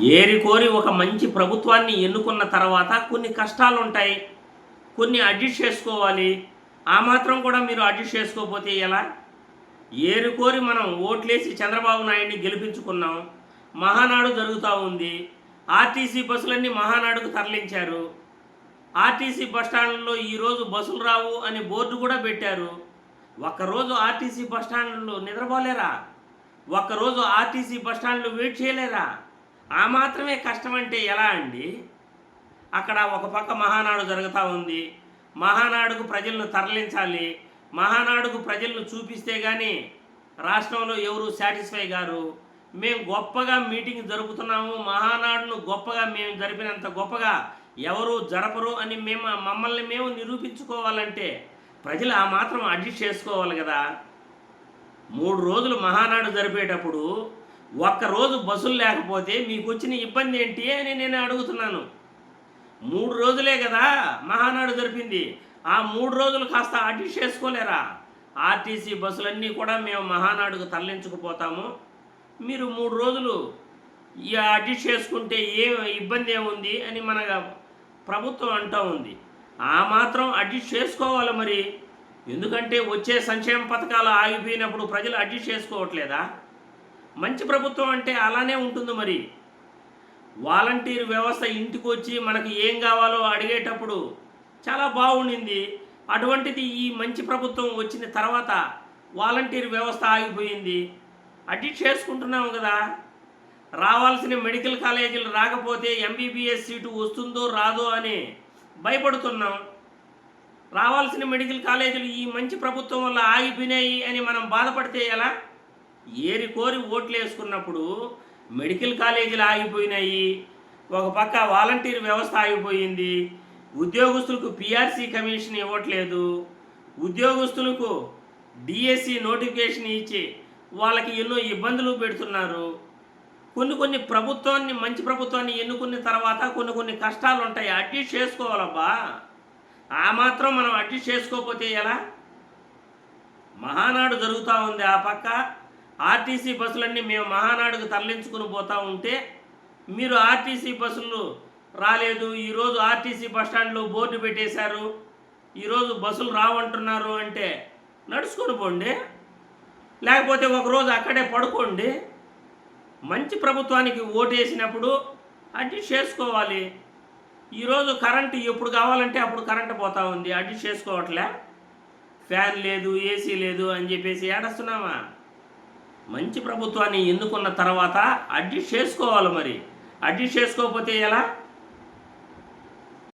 ఏరి కోరి ఒక మంచి ప్రభుత్వాన్ని ఎన్నుకున్న తర్వాత కొన్ని కష్టాలు ఉంటాయి కొన్ని అడ్జస్ట్ చేసుకోవాలి. ఆ మాత్రం కూడా మీరు అడ్జస్ట్ చేసుకోకపోతే ఎలా? ఏరి కోరి మనం ఓట్లేసి చంద్రబాబు నాయుడిని గెలిపించుకున్నాం. మహానాడు జరుగుతూ ఉంది. ఆర్టీసీ బస్సులన్నీ మహానాడుకు తరలించారు. ఆర్టీసీ బస్టాండ్లో ఈరోజు బస్సులు రావు అని బోర్డు కూడా పెట్టారు. ఒక్కరోజు ఆర్టీసీ బస్టాండ్లో నిద్రపోలేరా? ఒక్కరోజు ఆర్టీసీ బస్టాండ్లో వెయిట్ చేయలేరా? ఆ మాత్రమే కష్టం అంటే ఎలా అండి? అక్కడ ఒక పక్క మహానాడు జరుగుతూ ఉంది. మహానాడుకు ప్రజలను తరలించాలి. మహానాడుకు ప్రజలను చూపిస్తే కానీ రాష్ట్రంలో ఎవరు సాటిస్ఫై గారు? మేము గొప్పగా మీటింగ్ జరుపుతున్నాము. మహానాడును గొప్పగా మేము జరిపినంత గొప్పగా ఎవరు జరపరు అని మేము మమ్మల్ని మేము నిరూపించుకోవాలంటే ప్రజలు ఆ మాత్రం అడ్జస్ట్ చేసుకోవాలి కదా. మూడు రోజులు మహానాడు జరిపేటప్పుడు ఒక్కరోజు బస్సులు లేకపోతే మీకు వచ్చిన ఇబ్బంది ఏంటి అని నేను అడుగుతున్నాను. మూడు రోజులే కదా మహానాడు జరిపింది. ఆ మూడు రోజులు కాస్త అడ్జస్ట్ చేసుకోలేరా? ఆర్టీసీ బస్సులన్నీ కూడా మేము మహానాడుకు తరలించుకుపోతాము. మీరు మూడు రోజులు ఈ అడ్జస్ట్ చేసుకుంటే ఏ ఇబ్బంది ఏముంది అని మన ప్రభుత్వం అంటూ ఉంది. ఆ మాత్రం అడ్జస్ట్ చేసుకోవాలి మరి. ఎందుకంటే వచ్చే సంక్షేమ పథకాలు ఆగిపోయినప్పుడు ప్రజలు అడ్జస్ట్ చేసుకోవట్లేదా? మంచి ప్రభుత్వం అంటే అలానే ఉంటుంది మరి. వాలంటీర్ వ్యవస్థ ఇంటికి వచ్చి మనకు ఏం కావాలో అడిగేటప్పుడు చాలా బాగుండింది. అటువంటిది ఈ మంచి ప్రభుత్వం వచ్చిన తర్వాత వాలంటీర్ వ్యవస్థ ఆగిపోయింది. అడ్జస్ట్ చేసుకుంటున్నాము కదా. రావాల్సిన మెడికల్ కాలేజీలు రాకపోతే ఎంబీబీఎస్ సీటు వస్తుందో రాదో అని భయపడుతున్నాం. రావాల్సిన మెడికల్ కాలేజీలు ఈ మంచి ప్రభుత్వం వల్ల ఆగిపోయినాయి అని మనం బాధపడితే ఎలా? ఏరి కోరి ఓట్లు వేసుకున్నప్పుడు మెడికల్ కాలేజీలు ఆగిపోయినాయి ఒక పక్క వాలంటీర్ వ్యవస్థ ఆగిపోయింది ఉద్యోగస్తులకు పిఆర్సీ కమిషన్ ఇవ్వట్లేదు ఉద్యోగస్తులకు డిఎస్సి నోటిఫికేషన్ ఇచ్చి వాళ్ళకి ఎన్నో ఇబ్బందులు పెడుతున్నారు. కొన్ని కొన్ని ప్రభుత్వాన్ని మంచి ప్రభుత్వాన్ని ఎన్నుకున్న తర్వాత కొన్ని కొన్ని కష్టాలు ఉంటాయి. అడ్జస్ట్ చేసుకోవాలబ్బా. ఆ మాత్రం మనం అడ్జస్ట్ చేసుకోకపోతే ఎలా? మహానాడు జరుగుతూ ఉంది ఆ పక్క. ఆర్టీసీ బస్సులన్నీ మేము మహానాడుకు తరలించుకుని పోతూ ఉంటే మీరు ఆర్టీసీ బస్సులు రాలేదు ఈరోజు ఆర్టీసీ బస్టాండ్లో బోర్డు పెట్టేశారు ఈరోజు బస్సులు రావంటున్నారు అంటే నడుచుకొని పోండి. లేకపోతే ఒకరోజు అక్కడే పడుకోండి. మంచి ప్రభుత్వానికి ఓటేసినప్పుడు అడ్జస్ట్ చేసుకోవాలి. ఈరోజు కరెంటు ఎప్పుడు కావాలంటే అప్పుడు కరెంటు పోతా ఉంది అడ్జస్ట్ చేసుకోవట్లే. ఫ్యాన్ లేదు ఏసీ లేదు అని చెప్పేసి ఏడస్తున్నామా మంచి ప్రభుత్వాన్ని ఎన్నుకున్న తర్వాత అడ్జస్ట్ చేసుకోవాలి మరి. అడ్జస్ట్ చేసుకోకపోతే ఎలా?